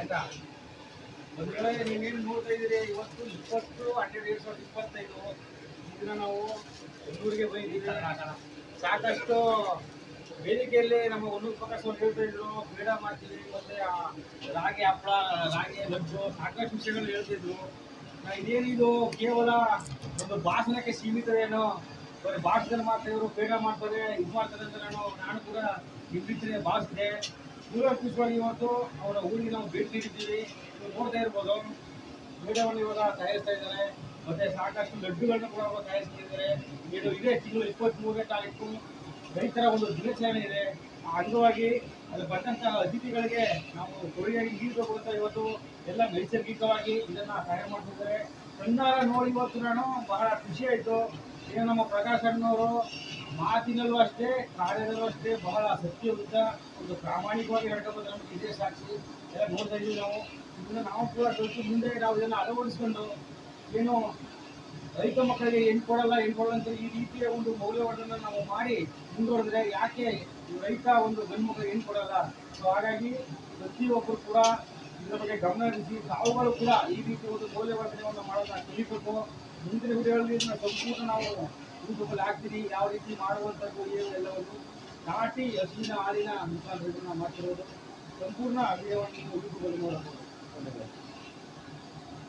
ಆಯ್ತಾ? ವೇಳೆ ನೀವೇನು ನೋಡ್ತಾ ಇದ್ದೀರಿ? ಇವತ್ತು ಇಪ್ಪತ್ತು ಹಂಡ್ರೆಡ್ ಎರಡು ಸಾವಿರದ ಇಪ್ಪತ್ತೈದು. ಇದನ್ನ ನಾವು ಬೆಂಗಳೂರಿಗೆ ಬೈದಿದ್ದೀವಿ ಸಾಕಷ್ಟು ವೇದಿಕೆಯಲ್ಲಿ ನಮ್ಮ ಒಂದು ಪಕ್ಕ ಹೇಳ್ತಾ ಇದ್ರು ಕ್ರೀಡಾ ಮಾಡ್ತೀವಿ ಮತ್ತೆ ರಾಗಿ ಹಪ್ಪಳ, ರಾಗಿ ಲಡ್ಡು, ಸಾಕಷ್ಟು ವಿಷಯಗಳು ಹೇಳ್ತಿದ್ರು ಇದೇನಿದು ಕೇವಲ ಒಂದು ಭಾಷಣಕ್ಕೆ ಸೀಮಿತವೇನೋ ಬರೀ ಭಾಷಣದಲ್ಲಿ ಮಾಡ್ತಾ ಇವರು ಕ್ರೀಡಾ ಮಾಡ್ತಾರೆ, ಇದು ಮಾಡ್ತಾರೆ ಅಂತ ನಾನು ನಾನು ಕೂಡ ನಿರ್ಮಿಸಿದೆ ಭಾವಿಸಿದೆ ನೂರ ಪುಷ್ಪವಾಗಿ ಇವತ್ತು. ಅವರ ಊರಿಗೆ ನಾವು ಭೇಟಿ ನೀಡಿದ್ದೀವಿ. ನೋಡ್ತಾ ಇರ್ಬೋದು. ಕ್ರೀಡಾವನ್ನು ಇವಾಗ ತಯಾರಿಸ್ತಾ ಇದ್ದಾರೆ. ಮತ್ತೆ ಸಾಕಷ್ಟು ಲಡ್ಡುಗಳನ್ನ ಕೂಡ ಅವರು ತಯಾರಿಸ್ತಿದ್ದಾರೆ ಇದು ಇದೇ ತಿಂಗಳು ಇಪ್ಪತ್ತ್ಮೂರನೇ ತಾರೀಕು. ರೈತರ ಒಂದು ದಿನಾಚರಣೆ ಇದೆ. ಆ ಅಂಗವಾಗಿ ಅಲ್ಲಿ ಬಂದಂಥ ಅತಿಥಿಗಳಿಗೆ ನಾವು ಕೊಡುಗೆಯಾಗಿ ನೀಡಬೇಕು ಅಂತ ಇವತ್ತು ಎಲ್ಲ ನೈಸರ್ಗಿಕವಾಗಿ ಇದನ್ನ ತಯಾರು ಮಾಡ್ತಿದ್ದಾರೆ ಕಣ್ಣಾರ ನೋಡಿ ಇವತ್ತು ನಾನು ಬಹಳ ಖುಷಿ ಆಯಿತು. ಈಗ ನಮ್ಮ ಪ್ರಕಾಶ್ ಅಣ್ಣವರು ಮಾತಿನಲ್ಲೂ ಅಷ್ಟೇ, ಕಾರ್ಯದಲ್ಲೂ ಅಷ್ಟೇ ಬಹಳ ಸತ್ಯವಂತ ಒಂದು ಪ್ರಾಮಾಣಿಕವಾಗಿ ಹೇಳ್ಕೊಂಡು ನಮಗೆ ಇದೇ ಸಾಕ್ಷಿ. ಎಲ್ಲ ನೋಡ್ತಾ ಇದ್ದೀವಿ ನಾವು. ಇದನ್ನ ನಾವು ಕೂಡ ಸ್ವಲ್ಪ ಮುಂದೆ ನಾವು ಇದನ್ನು ಅಳವಡಿಸ್ಕೊಂಡು ಏನು ರೈತ ಮಕ್ಕಳಿಗೆ ಹೆಣ್ಣು ಕೊಡಲ್ಲ ಕೊಡಲ್ಲ ಅಂತ ಈ ರೀತಿಯ ಒಂದು ಮೌಲ್ಯವರ್ಧನ ನಾವು ಮಾಡಿ ಮುಂದುವರೆದ್ರೆ ಯಾಕೆ ರೈತ ಒಂದು ಗಂಡು ಮಕ್ಕಳಿಗೆ ಹೆಣ್ಣು ಕೊಡಲ್ಲ? ಸೊ ಹಾಗಾಗಿ ಪ್ರತಿಯೊಬ್ಬರು ಕೂಡ ಇದರ ಬಗ್ಗೆ ಗಮನ ಹರಿಸಿ, ತಾವುಗಳು ಕೂಡ ಈ ರೀತಿ ಒಂದು ಮೌಲ್ಯವರ್ಧನೆಯನ್ನು ಮಾಡೋದನ್ನ ಕಲಿಬೇಕು ಮುಂದಿನ ವಿಡಿಯೋಗಳಲ್ಲಿ ಸಂಪೂರ್ಣ ನಾವು ಯೂಟ್ಯೂಬಲ್ಲಿ ಹಾಕ್ತೀನಿ ಯಾವ ರೀತಿ ಮಾಡುವಂಥದ್ದು ಏನು ಎಲ್ಲವನ್ನು ನಾಟಿ ಹಸುವಿನ ಹಾಲಿನ ಮುಖಾಂತರ ಮಾಡ್ತಿರೋದು. ಸಂಪೂರ್ಣ ವಿಡಿಯೋವನ್ನು ಯೂಟ್ಯೂಬಲ್ಲಿ ನೋಡಬಹುದು.